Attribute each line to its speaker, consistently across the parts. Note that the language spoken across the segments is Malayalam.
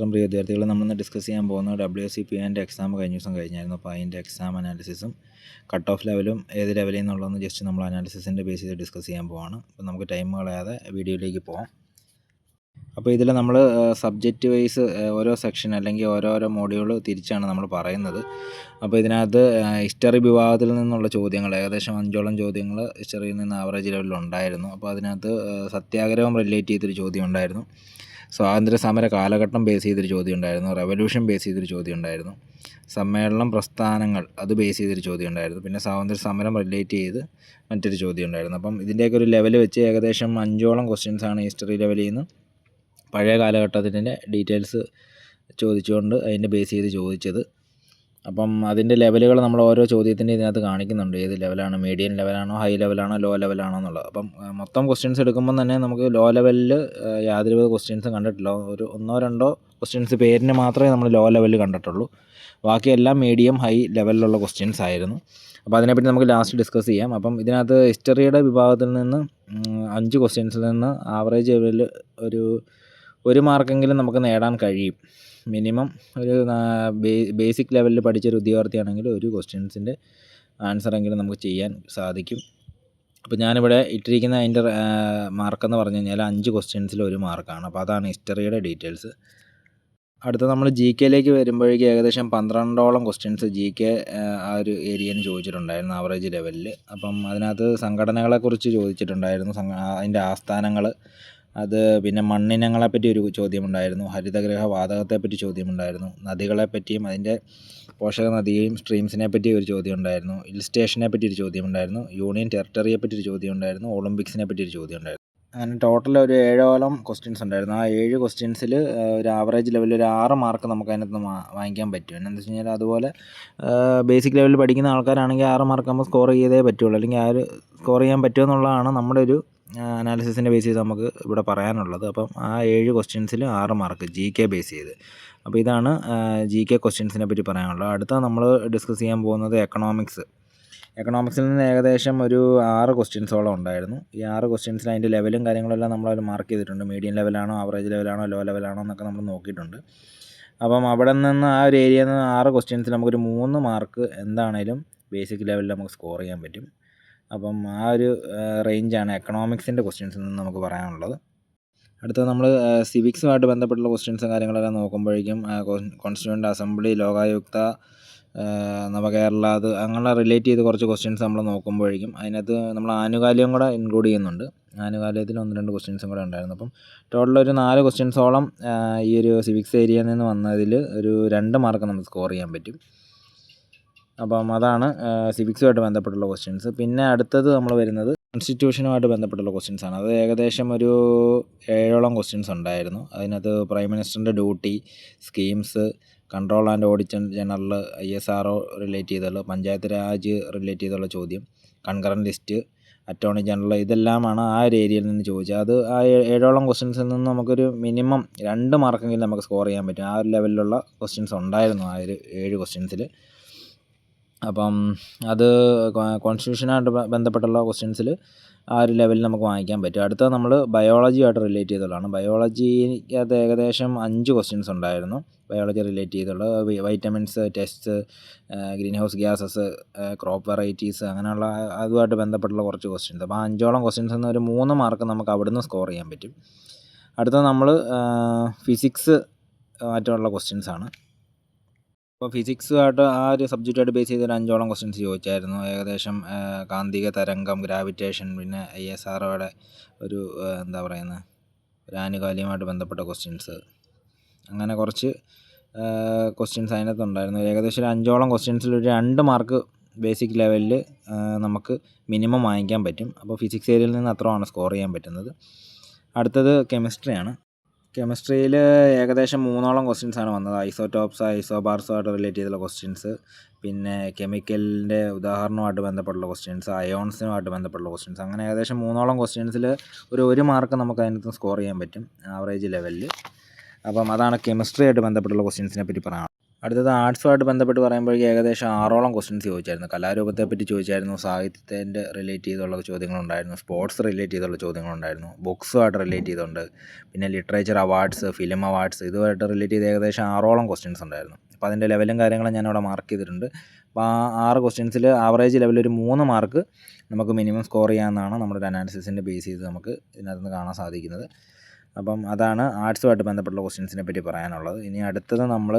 Speaker 1: അപ്പം പ്രിയ വിദ്യാർത്ഥികളെ നമ്മളിന്ന് ഡിസ്കസ് ചെയ്യാൻ പോകുന്നത് ഡബ്ല്യു സി പി എന്റെ എക്സാം കഴിഞ്ഞ ദിവസം കഴിഞ്ഞായിരുന്നു. അപ്പോൾ അതിന്റെ എക്സാം അനാലിസിസും കട്ട് ഓഫ് ലെവലും ഏത് ലെവലിൽ നിന്നുള്ളതെന്ന് ജസ്റ്റ് നമ്മൾ അനാലിസിസിന്റെ ബേസ് ചെയ്ത് ഡിസ്കസ് ചെയ്യാൻ പോവാണ്. അപ്പോൾ നമുക്ക് ടൈം കളയാതെ വീഡിയോയിലേക്ക് പോകാം അപ്പോൾ ഇതിൽ നമ്മൾ സബ്ജക്റ്റ് വൈസ് ഓരോ സെക്ഷൻ അല്ലെങ്കിൽ ഓരോരോ മോഡ്യൂൾ തിരിച്ചാണ് നമ്മൾ പറയുന്നത്. അപ്പോൾ ഇതിനകത്ത് ഹിസ്റ്ററി വിഭാഗത്തിൽ നിന്നുള്ള ചോദ്യങ്ങൾ ഏകദേശം അഞ്ചോളം ചോദ്യങ്ങൾ ഹിസ്റ്ററിയിൽ നിന്ന് ആവറേജ് ലെവലിൽ ഉണ്ടായിരുന്നു. അപ്പോൾ അതിനകത്ത് സത്യാഗ്രഹം റിലേറ്റ് ചെയ്തൊരു ചോദ്യം ഉണ്ടായിരുന്നു. സ്വാതന്ത്ര്യ സമര കാലഘട്ടം ബേസ് ചെയ്തൊരു ചോദ്യം ഉണ്ടായിരുന്നു റെവല്യൂഷൻ ബേസ് ചെയ്തൊരു ചോദ്യം ഉണ്ടായിരുന്നു സമ്മേളനം പ്രസ്ഥാനങ്ങൾ അത് ബേസ് ചെയ്തൊരു ചോദ്യം ഉണ്ടായിരുന്നു പിന്നെ സ്വാതന്ത്ര്യ സമരം റിലേറ്റ് ചെയ്ത് മറ്റൊരു ചോദ്യം ഉണ്ടായിരുന്നു അപ്പം ഇതിന്റെയൊക്കെ ഒരു ലെവൽ വെച്ച് ഏകദേശം അഞ്ചോളം ക്വസ്റ്റ്യൻസ് ആണ് ഹിസ്റ്ററി ലെവലിൽ നിന്ന് പഴയ കാലഘട്ടത്തിന്റെ ഡീറ്റെയിൽസ് ചോദിച്ചുകൊണ്ട് അതിന്റെ ബേസ് ചെയ്ത് ചോദിച്ചത്. അപ്പം അതിന്റെ ലെവലുകൾ നമ്മൾ ഓരോ ചോദ്യത്തിന്റെ ഇതിനകത്ത് കാണിക്കുന്നുണ്ട്. ഏത് ലെവലാണ്? മീഡിയം ലെവലാണോ? ഹൈ ലെവലാണോ? ലോ ലെവലാണോ എന്നുള്ളത്. അപ്പം മൊത്തം ക്വസ്റ്റ്യൻസ് എടുക്കുമ്പോൾ തന്നെ നമുക്ക് ലോ ലെവലിൽ യാതൊരുവിധ ക്വസ്റ്റ്യൻസും കണ്ടിട്ടില്ല. ഒരു ഒന്നോ രണ്ടോ ക്വസ്റ്റ്യൻസ് പേരിന് മാത്രമേ നമ്മൾ ലോ ലെവലിൽ കണ്ടിട്ടുള്ളൂ. ബാക്കിയെല്ലാം മീഡിയം ഹൈ ലെവലിലുള്ള ക്വസ്റ്റ്യൻസ് ആയിരുന്നു. അപ്പോൾ അതിനെപ്പറ്റി നമുക്ക് ലാസ്റ്റ് ഡിസ്കസ് ചെയ്യാം. അപ്പം ഇതിനകത്ത് ഹിസ്റ്ററിയുടെ വിഭാഗത്തിൽ നിന്ന് അഞ്ച് ക്വസ്റ്റ്യൻസിൽ നിന്ന് ആവറേജ് ലെവലിൽ ഒരു ഒരു മാർക്കെങ്കിലും നമുക്ക് നേടാൻ കഴിയും. മിനിമം ഒരു ബേസിക് ലെവലിൽ പഠിച്ചൊരു ഉദ്യോഗാർത്ഥിയാണെങ്കിൽ ഒരു ക്വസ്റ്റ്യൻസിന്റെ ആൻസറെങ്കിലും നമുക്ക് ചെയ്യാൻ സാധിക്കും. അപ്പോൾ ഞാനിവിടെ ഇട്ടിരിക്കുന്ന അതിന്റെ മാർക്കെന്ന് പറഞ്ഞു കഴിഞ്ഞാൽ അഞ്ച് ക്വസ്റ്റ്യൻസിൽ ഒരു മാർക്കാണ്. അപ്പോൾ അതാണ് ഹിസ്റ്ററിയുടെ ഡീറ്റെയിൽസ്. അടുത്ത നമ്മൾ ജി കെയിലേക്ക് വരുമ്പോഴേക്കും ഏകദേശം പന്ത്രണ്ടോളം ക്വസ്റ്റ്യൻസ് ജി കെ ആ ഒരു ഏരിയയിൽ നിന്ന് ചോദിച്ചിട്ടുണ്ടായിരുന്നു ആവറേജ് ലെവലിൽ. അപ്പം അതിനകത്ത് സംഘടനകളെക്കുറിച്ച് ചോദിച്ചിട്ടുണ്ടായിരുന്നു അതിന്റെ ആസ്ഥാനങ്ങൾ. അത് പിന്നെ മണ്ണിനങ്ങളെപ്പറ്റി ഒരു ചോദ്യമുണ്ടായിരുന്നു. ഹരിതഗ്രഹ വാതകത്തെപ്പറ്റി ചോദ്യമുണ്ടായിരുന്നു. നദികളെപ്പറ്റിയും അതിന്റെ പോഷക നദിയെയും സ്ട്രീംസിനെ പറ്റി ഒരു ചോദ്യം ഉണ്ടായിരുന്നു ഹിൽ സ്റ്റേഷനെ പറ്റി ഒരു ചോദ്യം ഉണ്ടായിരുന്നു യൂണിയൻ ടെറിട്ടറിയെ പറ്റി ഒരു ചോദ്യം ഉണ്ടായിരുന്നു ഒളിമ്പിക്സിനെ പറ്റി ഒരു ചോദ്യം ഉണ്ടായിരുന്നു അങ്ങനെ ടോട്ടൽ ഒരു ഏഴോളം ക്വസ്റ്റ്യൻസ് ഉണ്ടായിരുന്നു. ആ ഏഴ് ക്വസ്റ്റ്യൻസിൽ ഒരു ആവറേജ് ലെവലിൽ ഒരു ആറ് മാർക്ക് നമുക്ക് അതിനകത്ത് വാങ്ങിക്കാൻ പറ്റും. എന്താണെന്ന് വെച്ച് കഴിഞ്ഞാൽ അതുപോലെ ബേസിക് ലെവലിൽ പഠിക്കുന്ന ആൾക്കാരാണെങ്കിൽ ആറ് മാർക്ക് നമ്മൾ സ്കോർ ചെയ്തേ പറ്റുള്ളൂ. അല്ലെങ്കിൽ ആ ഒരു സ്കോർ ചെയ്യാൻ പറ്റുമെന്നുള്ളതാണ് നമ്മുടെ ഒരു അനാലിസിസിന്റെ ബേസ് ചെയ്ത് നമുക്ക് ഇവിടെ പറയാനുള്ളത്. അപ്പം ആ ഏഴ് ക്വസ്റ്റ്യൻസിൽ ആറ് മാർക്ക് ജി കെ ബേസ് ചെയ്ത്. അപ്പോൾ ഇതാണ് ജി കെ ക്വസ്റ്റ്യൻസിനെ പറ്റി പറയാനുള്ളത്. അടുത്ത നമ്മൾ ഡിസ്കസ് ചെയ്യാൻ പോകുന്നത് എക്കണോമിക്സ് എക്കണോമിക്സിൽ നിന്ന് ഏകദേശം ഒരു ആറ് ക്വസ്റ്റ്യൻസോളം ഉണ്ടായിരുന്നു. ഈ ആറ് ക്വസ്റ്റ്യൻസിൽ അതിന്റെ ലെവലും കാര്യങ്ങളെല്ലാം നമ്മൾ അതിൽ മാർക്ക് ചെയ്തിട്ടുണ്ട്. മീഡിയം ലെവലാണോ ആവറേജ് ലെവലാണോ ലോ ലെവലാണോ എന്നൊക്കെ നമ്മൾ നോക്കിയിട്ടുണ്ട്. അപ്പം അവിടെ നിന്ന് ആ ഒരു ഏരിയയിൽ നിന്ന് ആറ് ക്വസ്റ്റ്യൻസിൽ നമുക്കൊരു മൂന്ന് മാർക്ക് എന്താണേലും ബേസിക് ലെവലിൽ നമുക്ക് സ്കോർ ചെയ്യാൻ പറ്റും. അപ്പം ആ ഒരു റേഞ്ചാണ് എക്കണോമിക്സിന്റെ ക്വസ്റ്റ്യൻസിൽ നിന്ന് നമുക്ക് പറയാനുള്ളത്. അടുത്തത് നമ്മൾ സിവിക്സുമായിട്ട് ബന്ധപ്പെട്ടുള്ള ക്വസ്റ്റ്യൻസും കാര്യങ്ങളെല്ലാം നോക്കുമ്പോഴേക്കും കോൺസ്റ്റിറ്റ്യൂന്റ് അസംബ്ലി ലോകായുക്ത നവകേരള അത് അങ്ങനെ റിലേറ്റ് ചെയ്ത് കുറച്ച് ക്വസ്റ്റ്യൻസ് നമ്മൾ നോക്കുമ്പോഴേക്കും അതിനകത്ത് നമ്മൾ ആനുകാലികം കൂടെ ഇൻക്ലൂഡ് ചെയ്യുന്നുണ്ട്. ആനുകാലികത്തിൽ ഒന്ന് രണ്ട് ക്വസ്റ്റ്യൻസും കൂടെ ഉണ്ടായിരുന്നു. അപ്പം ടോട്ടൽ ഒരു നാല് ക്വസ്റ്റ്യൻസോളം ഈ ഒരു സിവിക്സ് ഏരിയയിൽ നിന്ന് വന്നതിൽ ഒരു രണ്ട് മാർക്ക് നമുക്ക് സ്കോർ ചെയ്യാൻ പറ്റും. അപ്പം അതാണ് സിവിക്സുമായിട്ട് ബന്ധപ്പെട്ടുള്ള ക്വസ്റ്റ്യൻസ് പിന്നെ അടുത്തത് നമ്മൾ വരുന്നത് കോൺസ്റ്റിറ്റ്യൂഷനുമായിട്ട് ബന്ധപ്പെട്ടുള്ള ക്വസ്റ്റ്യൻസ് ആണ്. അത് ഏകദേശം ഒരു ഏഴോളം ക്വസ്റ്റ്യൻസ് ഉണ്ടായിരുന്നു. അതിനകത്ത് prime മിനിസ്റ്ററിന്റെ duty schemes control and audit general I S R O relate ചെയ്തുള്ള പഞ്ചായത്ത് രാജ് റിലേറ്റ് ചെയ്തുള്ള ചോദ്യം കൺകറന്റ് ലിസ്റ്റ് അറ്റോർണി ജനറൽ ഇതെല്ലാമാണ് ആ ഒരു ഏരിയയിൽ നിന്ന് ചോദിച്ചത്. അത് ആ ഏഴോളം ക്വസ്റ്റ്യൻസിൽ നിന്ന് നമുക്കൊരു മിനിമം രണ്ട് മാർക്കെങ്കിലും നമുക്ക് സ്കോർ ചെയ്യാൻ പറ്റും. ആ ഒരു ലെവലിലുള്ള ക്വസ്റ്റ്യൻസ് ഉണ്ടായിരുന്നു ആ ഒരു ഏഴ് ക്വസ്റ്റ്യൻസിൽ അപ്പം അത് കോൺസ്റ്റിറ്റ്യൂഷനായിട്ട് ബന്ധപ്പെട്ടുള്ള ക്വസ്റ്റ്യൻസിൽ ആ ഒരു ലെവലിൽ നമുക്ക് വാങ്ങിക്കാൻ പറ്റും. അടുത്തത് നമ്മൾ ബയോളജിയായിട്ട് റിലേറ്റ് ചെയ്തുള്ളതാണ്. ബയോളജിക്കകത്ത് ഏകദേശം അഞ്ച് ക്വസ്റ്റ്യൻസ് ഉണ്ടായിരുന്നു. ബയോളജി റിലേറ്റ് ചെയ്തുള്ള vitamins test greenhouse gases crop varieties അങ്ങനെയുള്ള അതുമായിട്ട് ബന്ധപ്പെട്ടുള്ള കുറച്ച് ക്വസ്റ്റ്യൻസ് അപ്പോൾ അഞ്ചോളം ക്വസ്റ്റ്യൻസ് നിന്ന് ഒരു മൂന്ന് മാർക്ക് നമുക്ക് അവിടുന്ന് സ്കോർ ചെയ്യാൻ പറ്റും. അടുത്ത നമ്മൾ ഫിസിക്സ് മറ്റുള്ള ക്വസ്റ്റ്യൻസ് ആണ്. അപ്പോൾ ഫിസിക്സ് ഫിസിക്സുമായിട്ട് ആ ഒരു സബ്ജക്റ്റായിട്ട് ബേസ് ചെയ്തൊരു അഞ്ചോളം ക്വസ്റ്റ്യൻസ് ചോദിച്ചായിരുന്നു. ഏകദേശം കാന്തിക തരംഗം ഗ്രാവിറ്റേഷൻ പിന്നെ ഐ എസ് ആർ ഒരു എന്താ പറയുന്നത് ഒരു ആനുകാലികമായിട്ട് ബന്ധപ്പെട്ട ക്വസ്റ്റ്യൻസ് അങ്ങനെ കുറച്ച് ക്വസ്റ്റ്യൻസ് അതിനകത്തുണ്ടായിരുന്നു ഏകദേശം ഒരു അഞ്ചോളം ക്വസ്റ്റ്യൻസിൽ ഒരു രണ്ട് മാർക്ക് ബേസിക് ലെവലിൽ നമുക്ക് മിനിമം വാങ്ങിക്കാൻ പറ്റും. അപ്പോൾ ഫിസിക്സ് ഏരിയയിൽ നിന്ന് അത്രയാണ് സ്കോർ ചെയ്യാൻ പറ്റുന്നത്. അടുത്തത് കെമിസ്ട്രിയാണ് കെമിസ്ട്രിയിൽ ഏകദേശം മൂന്നോളം ക്വസ്റ്റ്യൻസ് ആണ് വന്നത്. ഐസോടോപ്സ് ഐസോബാർസുമായിട്ട് റിലേറ്റ് ചെയ്തുള്ള ക്വസ്റ്റ്യൻസ് പിന്നെ കെമിക്കലിന്റെ ഉദാഹരണമായിട്ട് ബന്ധപ്പെട്ടുള്ള ക്വസ്റ്റ്യൻസ് അയോൺസിനുമായിട്ട് ബന്ധപ്പെട്ടുള്ള ക്വസ്റ്റ്യൻസ് അങ്ങനെ ഏകദേശം മൂന്നോളം ക്വസ്റ്റ്യൻസിൽ ഒരു ഒരു മാർക്ക് നമുക്ക് അതിനകത്ത് സ്കോർ ചെയ്യാൻ പറ്റും ആവറേജ് ലെവലിൽ അപ്പം അതാണ് കെമിസ്ട്രിയായിട്ട് ബന്ധപ്പെട്ടുള്ള ക്വസ്റ്റ്യൻസിനെ പറ്റി പറയാം അടുത്തത് ആർട്സുമായിട്ട് ബന്ധപ്പെട്ട് പറയുമ്പോഴേക്കും ഏകദേശം ആറോളം ക്വസ്റ്റ്യൻസ് ചോദിച്ചായിരുന്നു. കലാരൂപത്തെ പറ്റി ചോദിച്ചായിരുന്നു സാഹിത്യത്തിന്റെ റിലേറ്റ് ചെയ്തുള്ള ചോദ്യങ്ങളുണ്ടായിരുന്നു സ്പോർട്സ് റിലേറ്റ് ചെയ്തുള്ള ചോദ്യങ്ങളുണ്ടായിരുന്നു ബുക്സുമായിട്ട് റിലേറ്റ് ചെയ്തുകൊണ്ട് പിന്നെ ലിറ്ററേച്ചർ അവാർഡ്സ് ഫിലിം അവാർഡ്സ് ഇതുമായിട്ട് റിലേറ്റ് ചെയ്ത് ഏകദേശം ആറോളം ക്വസ്റ്റ്യൻസ് ഉണ്ടായിരുന്നു. അപ്പോൾ അതിന്റെ ലെവലും കാര്യങ്ങളും ഞാനവിടെ മാർക്ക് ചെയ്തിട്ടുണ്ട്. അപ്പോൾ ആ ആറ് ക്വസ്റ്റ്യൻസിൽ ആവറേജ് ലെവൽ ഒരു മൂന്ന് മാർക്ക് നമുക്ക് മിനിമം സ്കോർ ചെയ്യാമെന്നാണ് നമ്മുടെ ഒരു അനാലിസിസിന്റെ ബേസ് ചെയ്ത് നമുക്ക് ഇതിനകത്ത് നിന്ന് കാണാൻ സാധിക്കുന്നത്. അപ്പം അതാണ് ആർട്സുമായിട്ട് ബന്ധപ്പെട്ടുള്ള ക്വസ്റ്റ്യൻസിനെ പറ്റി പറയാനുള്ളത്. ഇനി അടുത്തത് നമ്മൾ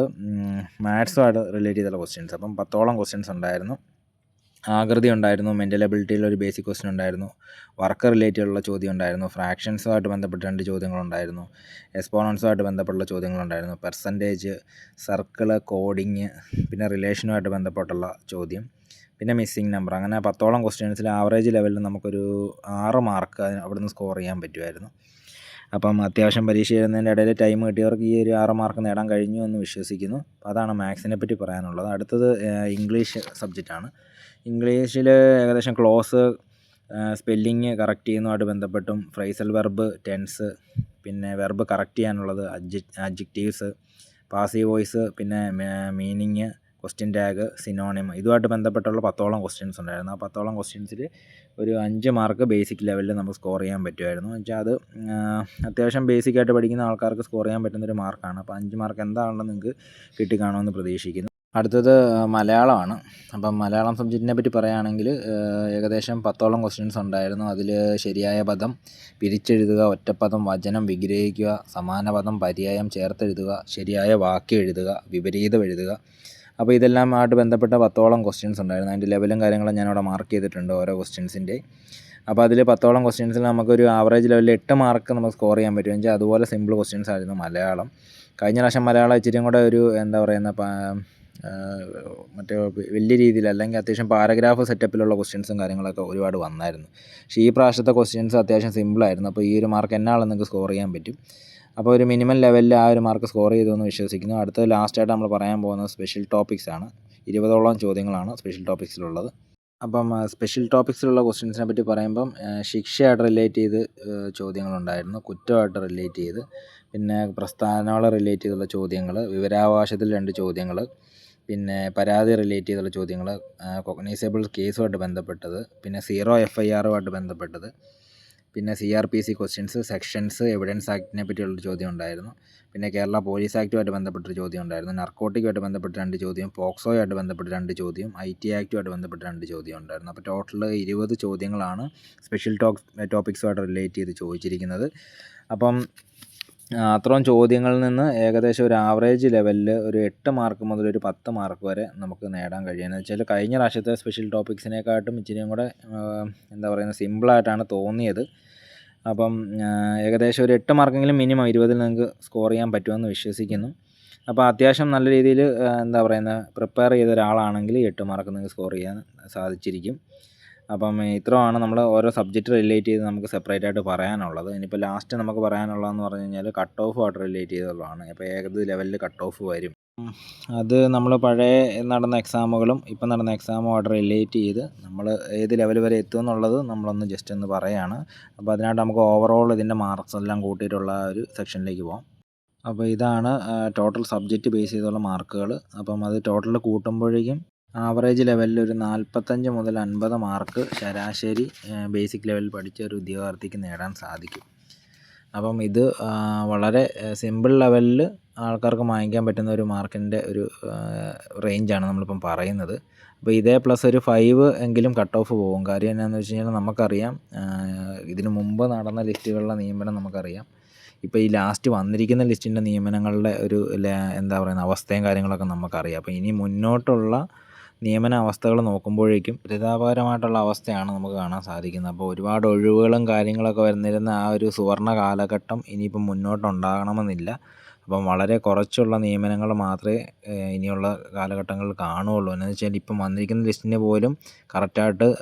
Speaker 1: മാത്സുമായിട്ട് റിലേറ്റ് ചെയ്തുള്ള ക്വസ്റ്റ്യൻസ്. അപ്പം പത്തോളം ക്വസ്റ്റ്യൻസ് ഉണ്ടായിരുന്നു. ആകൃതി ഉണ്ടായിരുന്നു മെന്റൽ എബിലിറ്റിയിൽ ഒരു ബേസിക് ക്വസ്റ്റ്യൻ ഉണ്ടായിരുന്നു വർക്ക് റിലേറ്റഡ് ഉള്ള ചോദ്യം ഉണ്ടായിരുന്നു ഫ്രാക്ഷൻസുമായിട്ട് ബന്ധപ്പെട്ട രണ്ട് ചോദ്യങ്ങളുണ്ടായിരുന്നു എക്സ്പോണൻസുമായിട്ട് ബന്ധപ്പെട്ടുള്ള ചോദ്യങ്ങളുണ്ടായിരുന്നു പെർസെന്റേജ് സർക്കിൾ കോഡിങ് പിന്നെ റിലേഷനുമായിട്ട് ബന്ധപ്പെട്ടുള്ള ചോദ്യം പിന്നെ മിസ്സിങ് നമ്പർ അങ്ങനെ പത്തോളം ക്വസ്റ്റ്യൻസിൽ ആവറേജ് ലെവലിൽ നമുക്കൊരു ആറ് മാർക്ക് അവിടുന്ന് സ്കോർ ചെയ്യാൻ പറ്റുമായിരുന്നു. അപ്പം അത്യാവശ്യം പരീക്ഷ എഴുതുന്നതിന്റെ ഇടയിൽ ടൈം കിട്ടിയവർക്ക് ഈ ഒരു ആറ് മാർക്ക് നേടാൻ കഴിഞ്ഞു എന്ന് വിശ്വസിക്കുന്നു. അതാണ് മാത്സിനെ പറ്റി പറയാനുള്ളത്. അടുത്തത് ഇംഗ്ലീഷ് സബ്ജക്റ്റാണ് ഇംഗ്ലീഷിൽ ഏകദേശം ക്ലോസ് സ്പെല്ലിങ് കറക്റ്റ് ചെയ്യുന്നതുമായിട്ട് ബന്ധപ്പെട്ടും ഫ്രൈസൽ വെർബ് ടെൻസ് പിന്നെ വെർബ് കറക്റ്റ് ചെയ്യാനുള്ളത് അഡ്ജക്റ്റീവ്സ് പാസീവ് വോയിസ് പിന്നെ മീനിങ് ക്വസ്റ്റ്യൻ ടാഗ് സിനോണിം ഇതുമായിട്ട് ബന്ധപ്പെട്ടുള്ള പത്തോളം ക്വസ്റ്റ്യൻസ് ഉണ്ടായിരുന്നു. ആ പത്തോളം ക്വസ്റ്റ്യൻസിൽ ഒരു അഞ്ച് മാർക്ക് ബേസിക് ലെവലിൽ നമുക്ക് സ്കോർ ചെയ്യാൻ പറ്റുമായിരുന്നു വെച്ചാൽ അത് അത്യാവശ്യം ബേസിക് ആയിട്ട് പഠിക്കുന്ന ആൾക്കാർക്ക് സ്കോർ ചെയ്യാൻ പറ്റുന്ന ഒരു മാർക്കാണ് അപ്പോൾ അഞ്ച് മാർക്ക് എന്താണെന്ന് നിങ്ങൾക്ക് കിട്ടിക്കാണുമെന്ന് പ്രതീക്ഷിക്കുന്നു. അടുത്തത് മലയാളമാണ്. അപ്പം മലയാളം സബ്ജക്റ്റിനെ പറ്റി പറയുകയാണെങ്കിൽ ഏകദേശം പത്തോളം ക്വസ്റ്റ്യൻസ് ഉണ്ടായിരുന്നു. അതിൽ ശരിയായ പദം പിരിച്ചെഴുതുക ഒറ്റപ്പദം വചനം വിഗ്രഹിക്കുക സമാന പദം പര്യായം ചേർത്തെഴുതുക ശരിയായ വാക്യം എഴുതുക വിപരീതം എഴുതുക അപ്പോൾ ഇതെല്ലാം ആയിട്ട് ബന്ധപ്പെട്ട പത്തോളം ക്വസ്റ്റ്യൻസ് ഉണ്ടായിരുന്നു. അതിന്റെ ലെവലും കാര്യങ്ങളും ഞാനവിടെ മാർക്ക് ചെയ്തിട്ടുണ്ട് ഓരോ ക്വസ്റ്റ്യൻസിന്റെ അപ്പോൾ അതിൽ പത്തോളം ക്വസ്റ്റ്യൻസിൽ നമുക്കൊരു ആവറേജ് ലെവലിൽ എട്ട് മാർക്ക് നമുക്ക് സ്കോർ ചെയ്യാൻ പറ്റും. വെച്ചാൽ അതുപോലെ സിമ്പിൾ ക്വസ്റ്റ്യൻസ് ആയിരുന്നു മലയാളം. കഴിഞ്ഞ പ്രാവശ്യം മലയാളം ഇച്ചിരിയും കൂടെ ഒരു എന്താ പറയുന്ന മറ്റേ വലിയ രീതിയിൽ അല്ലെങ്കിൽ അത്യാവശ്യം പാരഗ്രാഫ് സെറ്റപ്പിലുള്ള ക്വസ്റ്റ്യൻസും കാര്യങ്ങളൊക്കെ ഒരുപാട് വന്നായിരുന്നു. പക്ഷേ ഈ പ്രാവശ്യത്തെ ക്വസ്റ്റ്യൻസ് അത്യാവശ്യം സിമ്പിളായിരുന്നു അപ്പോൾ ഈ ഒരു മാർക്ക് എന്നാളും നിങ്ങൾക്ക് സ്കോർ ചെയ്യാൻ പറ്റും. അപ്പോൾ ഒരു മിനിമം ലെവലിൽ ആ ഒരു മാർക്ക് സ്കോർ ചെയ്തു എന്ന് വിശ്വസിക്കുന്നു. അടുത്തത് ലാസ്റ്റായിട്ട് നമ്മൾ പറയാൻ പോകുന്നത് സ്പെഷ്യൽ ടോപ്പിക്സ് ആണ്. ഇരുപതോളം ചോദ്യങ്ങളാണ് സ്പെഷ്യൽ ടോപ്പിക്സിലുള്ളത് അപ്പം സ്പെഷ്യൽ ടോപ്പിക്സിലുള്ള ക്വസ്റ്റ്യൻസിനെ പറ്റി പറയുമ്പം ശിക്ഷയായിട്ട് റിലേറ്റ് ചെയ്ത് ചോദ്യങ്ങളുണ്ടായിരുന്നു. കുറ്റമായിട്ട് റിലേറ്റ് ചെയ്ത് പിന്നെ പ്രസ്ഥാനങ്ങളെ റിലേറ്റ് ചെയ്തുള്ള ചോദ്യങ്ങൾ വിവരാവകാശത്തിൽ രണ്ട് ചോദ്യങ്ങൾ പിന്നെ പരാതി റിലേറ്റ് ചെയ്തുള്ള ചോദ്യങ്ങൾ കൊഗ്നൈസബിൾ കേസുമായിട്ട് ബന്ധപ്പെട്ടത് പിന്നെ സീറോ എഫ് ഐ ആറുമായിട്ട് ബന്ധപ്പെട്ടത് പിന്നെ C R P C questions sections evidence ആക്ടിനെ പറ്റിയുള്ളൊരു ചോദ്യം ഉണ്ടായിരുന്നു. പിന്നെ കേരള പോലീസ് ആക്റ്റുമായിട്ട് ബന്ധപ്പെട്ടൊരു ചോദ്യം ഉണ്ടായിരുന്നു. നർക്കോട്ടിക്കുമായിട്ട് ബന്ധപ്പെട്ട് രണ്ട് ചോദ്യം പോക്സോയുമായിട്ട് ബന്ധപ്പെട്ട് രണ്ട് ചോദ്യം ഐ ടി ആക്റ്റുമായിട്ട് ബന്ധപ്പെട്ട് രണ്ട് ചോദ്യം ഉണ്ടായിരുന്നു. അപ്പോൾ ടോട്ടൽ ഇരുപത് ചോദ്യങ്ങളാണ് സ്പെഷ്യൽ ടോക്സ് ടോപ്പിക്സുമായിട്ട് റിലേറ്റ് ചെയ്ത് ചോദിച്ചിരിക്കുന്നത്. അപ്പം അത്രയും ചോദ്യങ്ങളിൽ നിന്ന് ഏകദേശം ഒരു ആവറേജ് ലെവലിൽ ഒരു എട്ട് മാർക്ക് മുതൽ ഒരു പത്ത് മാർക്ക് വരെ നമുക്ക് നേടാൻ കഴിയുന്നത് വെച്ചാൽ കഴിഞ്ഞ പ്രാവശ്യത്തെ സ്പെഷ്യൽ ടോപ്പിക്സിനെക്കാട്ടും ഇച്ചിരിയും കൂടെ എന്താ പറയുന്നത് സിമ്പിളായിട്ടാണ് തോന്നിയത്. അപ്പം ഏകദേശം ഒരു എട്ട് മാർക്കെങ്കിലും മിനിമം ഇരുപതിൽ നിങ്ങൾക്ക് സ്കോർ ചെയ്യാൻ പറ്റുമെന്ന് വിശ്വസിക്കുന്നു. അപ്പോൾ അത്യാവശ്യം നല്ല രീതിയിൽ എന്താ പറയുന്നത് പ്രിപ്പയർ ചെയ്ത ഒരാളാണെങ്കിൽ എട്ട് മാർക്ക് നിങ്ങൾക്ക് സ്കോർ ചെയ്യാൻ സാധിച്ചിരിക്കും. അപ്പം ഇത്രയുമാണ് നമ്മൾ ഓരോ സബ്ജക്റ്റ് റിലേറ്റ് ചെയ്ത് നമുക്ക് സെപ്പറേറ്റ് ആയിട്ട് പറയാനുള്ളത്. ഇനിയിപ്പോൾ ലാസ്റ്റ് നമുക്ക് പറയാനുള്ളതെന്ന് പറഞ്ഞു കഴിഞ്ഞാൽ കട്ട് ഓഫ് ഓഫുമായിട്ട് റിലേറ്റ് ചെയ്തുള്ളതാണ്. അപ്പോൾ ഏത് ലെവലിൽ കട്ട് ഓഫ് വരും? അത് നമ്മൾ പഴയ നടന്ന എക്സാമുകളും ഇപ്പം നടന്ന എക്സാമുമായിട്ട് റിലേറ്റ് ചെയ്ത് നമ്മൾ ഏത് ലെവൽ വരെ എത്തും എന്നുള്ളത് നമ്മളൊന്ന് ജസ്റ്റ് ഒന്ന് പറയുകയാണ് അപ്പോൾ അതിനായിട്ട് നമുക്ക് ഓവറോൾ ഇതിന്റെ മാർക്സ് എല്ലാം കൂട്ടിയിട്ടുള്ള ഒരു സെക്ഷനിലേക്ക് പോകാം അപ്പോൾ ഇതാണ് ടോട്ടൽ സബ്ജക്റ്റ് ബേസ് ചെയ്തുള്ള മാർക്കുകൾ അപ്പം അത് ടോട്ടൽ കൂട്ടുമ്പോഴേക്കും ആവറേജ് ലെവലിൽ ഒരു നാൽപ്പത്തഞ്ച് മുതൽ അൻപത് മാർക്ക് ശരാശരി ബേസിക് ലെവലിൽ പഠിച്ച ഒരു ഉദ്യോഗാർത്ഥിക്ക് നേടാൻ സാധിക്കും. അപ്പം ഇത് വളരെ സിമ്പിൾ ലെവലിൽ ആൾക്കാർക്ക് വാങ്ങിക്കാൻ പറ്റുന്ന ഒരു മാർക്കിന്റെ ഒരു റേഞ്ചാണ് നമ്മളിപ്പം പറയുന്നത്. അപ്പോൾ ഇതേ പ്ലസ് ഒരു ഫൈവ് എങ്കിലും കട്ട് ഓഫ് പോകും. കാര്യം എന്നാന്ന് വെച്ച് കഴിഞ്ഞാൽ നമുക്കറിയാം ഇതിന് മുമ്പ് നടന്ന ലിസ്റ്റുകളുടെ നിയമനം നമുക്കറിയാം. ഇപ്പോൾ ഈ ലാസ്റ്റ് വന്നിരിക്കുന്ന ലിസ്റ്റിന്റെ നിയമനങ്ങളുടെ ഒരു എന്താ പറയുന്ന അവസ്ഥയും കാര്യങ്ങളൊക്കെ നമുക്കറിയാം. അപ്പോൾ ഇനി മുന്നോട്ടുള്ള നിയമന അവസ്ഥകൾ നോക്കുമ്പോഴേക്കും പരിതാപകരമായിട്ടുള്ള അവസ്ഥയാണ് നമുക്ക് കാണാൻ സാധിക്കുന്നത്. അപ്പോൾ ഒരുപാട് ഒഴിവുകളും കാര്യങ്ങളൊക്കെ വരുന്നിരുന്ന ആ ഒരു സുവർണ കാലഘട്ടം ഇനിയിപ്പം മുന്നോട്ടുണ്ടാകണമെന്നില്ല. അപ്പം വളരെ കുറച്ചുള്ള നിയമനങ്ങൾ മാത്രമേ ഇനിയുള്ള കാലഘട്ടങ്ങളിൽ കാണുകയുള്ളൂ. എന്നു വെച്ചാൽ ഇപ്പം വന്നിരിക്കുന്ന ലിസ്റ്റിന് പോലും കറക്റ്റായിട്ട്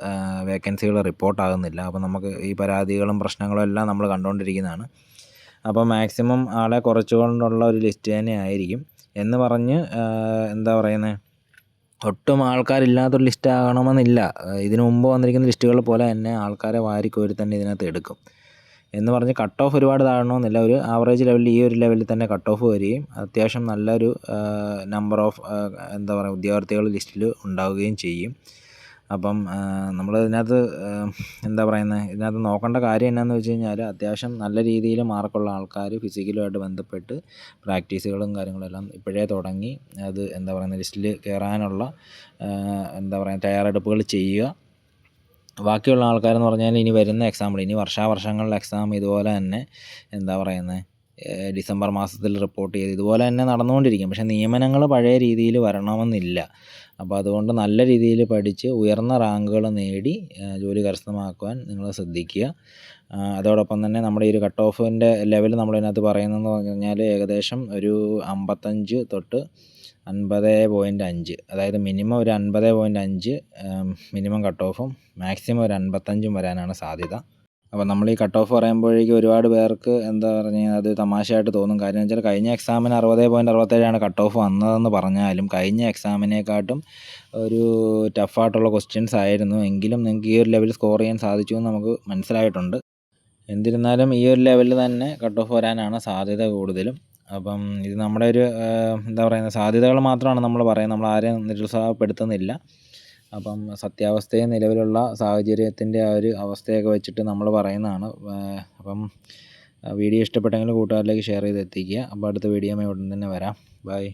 Speaker 1: വേക്കൻസികൾ റിപ്പോർട്ടാകുന്നില്ല. അപ്പം നമുക്ക് ഈ പരാതികളും പ്രശ്നങ്ങളും എല്ലാം നമ്മൾ കണ്ടുകൊണ്ടിരിക്കുന്നതാണ്. അപ്പോൾ മാക്സിമം ആളെ കുറച്ചുകൊണ്ടുള്ള ഒരു ലിസ്റ്റ് തന്നെ ആയിരിക്കും. എന്ന് പറഞ്ഞ് എന്താ പറയുന്നത് ഒട്ടും ആൾക്കാരില്ലാത്തൊരു ലിസ്റ്റ് ആകണമെന്നില്ല. ഇതിനു മുമ്പ് വന്നിരിക്കുന്ന ലിസ്റ്റുകൾ പോലെ തന്നെ ആൾക്കാരെ വാരിക്കോരി തന്നെ ഇതിനകത്ത് എടുക്കും. എന്ന് പറഞ്ഞ് കട്ട് ഓഫ് ഒരുപാട് താഴണമെന്നില്ല ഒരു ആവറേജ് ലെവലിൽ ഈ ഒരു ലെവലിൽ തന്നെ കട്ട് ഓഫ് വരികയും അത്യാവശ്യം നല്ലൊരു നമ്പർ ഓഫ് എന്താ പറയുക ഉദ്യോഗാർത്ഥികൾ ലിസ്റ്റിൽ ഉണ്ടാവുകയും ചെയ്യും. അപ്പം നമ്മൾ ഇതിനകത്ത് എന്താ പറയുന്നത് ഇതിനകത്ത് നോക്കേണ്ട കാര്യം എന്നാന്ന് വെച്ച് കഴിഞ്ഞാൽ അത്യാവശ്യം നല്ല രീതിയിൽ മാർക്കുള്ള ആൾക്കാർ ഫിസിക്കലുമായിട്ട് ബന്ധപ്പെട്ട് പ്രാക്ടീസുകളും കാര്യങ്ങളെല്ലാം ഇപ്പോഴേ തുടങ്ങി. അത് എന്താ പറയുന്നത് ലിസ്റ്റിൽ കയറാനുള്ള എന്താ പറയുക തയ്യാറെടുപ്പുകൾ ചെയ്യുക. ബാക്കിയുള്ള ആൾക്കാരെന്ന് പറഞ്ഞാൽ ഇനി വരുന്ന എക്സാമ്പിൾ ഇനി വർഷാവർഷങ്ങളിലെ എക്സാം ഇതുപോലെ തന്നെ എന്താ പറയുന്നത് ഡിസംബർ മാസത്തിൽ റിപ്പോർട്ട് ചെയ്ത് ഇതുപോലെ തന്നെ നടന്നുകൊണ്ടിരിക്കും. പക്ഷേ നിയമനങ്ങൾ പഴയ രീതിയിൽ വരണമെന്നില്ല. അപ്പോൾ അതുകൊണ്ട് നല്ല രീതിയിൽ പഠിച്ച് ഉയർന്ന റാങ്കുകൾ നേടി ജോലി കരസ്ഥമാക്കുവാൻ നിങ്ങൾ ശ്രദ്ധിക്കുക. അതോടൊപ്പം തന്നെ നമ്മുടെ ഈ ഒരു കട്ട് ഓഫിന്റെ ലെവൽ നമ്മളതിനകത്ത് പറയുന്നതെന്ന് പറഞ്ഞു കഴിഞ്ഞാൽ ഏകദേശം ഒരു അമ്പത്തഞ്ച് തൊട്ട് അൻപത് പോയിന്റ് അഞ്ച്. അതായത് മിനിമം ഒരു അൻപത് പോയിന്റ് അഞ്ച് മിനിമം കട്ട് ഓഫും മാക്സിമം ഒരു അൻപത്തഞ്ചും വരാനാണ് സാധ്യത. അപ്പോൾ നമ്മൾ ഈ കട്ട് ഓഫ് പറയുമ്പോഴേക്കും ഒരുപാട് പേർക്ക് എന്താ പറഞ്ഞാൽ അത് തമാശയായിട്ട് തോന്നും. കാര്യം വെച്ചാൽ കഴിഞ്ഞ എക്സാമിന് അറുപത് പോയിന്റ് അറുപത്തേഴാണ് കട്ട് ഓഫ് വന്നതെന്ന് പറഞ്ഞാലും കഴിഞ്ഞ എക്സാമിനെക്കാട്ടും ഒരു ടഫായിട്ടുള്ള ക്വസ്റ്റ്യൻസ് ആയിരുന്നു. എങ്കിലും നിങ്ങൾക്ക് ഈ ഒരു ലെവലിൽ സ്കോർ ചെയ്യാൻ സാധിച്ചു എന്ന് നമുക്ക് മനസ്സിലായിട്ടുണ്ട്. എന്നിരുന്നാലും ഈ ഒരു ലെവലിൽ തന്നെ കട്ട് ഓഫ് വരാനാണ് സാധ്യത കൂടുതലും. അപ്പം ഇത് നമ്മുടെ ഒരു എന്താ പറയുന്നത് സാധ്യതകൾ മാത്രമാണ് നമ്മൾ പറയുന്നത്. നമ്മൾ ആരെയും നിരുത്സാഹപ്പെടുത്തുന്നില്ല. അപ്പം സത്യാവസ്ഥയും നിലവിലുള്ള സാഹചര്യത്തിന്റെ ആ ഒരു അവസ്ഥയൊക്കെ വെച്ചിട്ട് നമ്മൾ പറയുന്നതാണ്. അപ്പം വീഡിയോ ഇഷ്ടപ്പെട്ടെങ്കിൽ കൂട്ടുകാരിലേക്ക് ഷെയർ ചെയ്ത് എത്തിക്കുക. അപ്പം അടുത്ത വീഡിയോ ഉടൻ തന്നെ വരാം. ബൈ.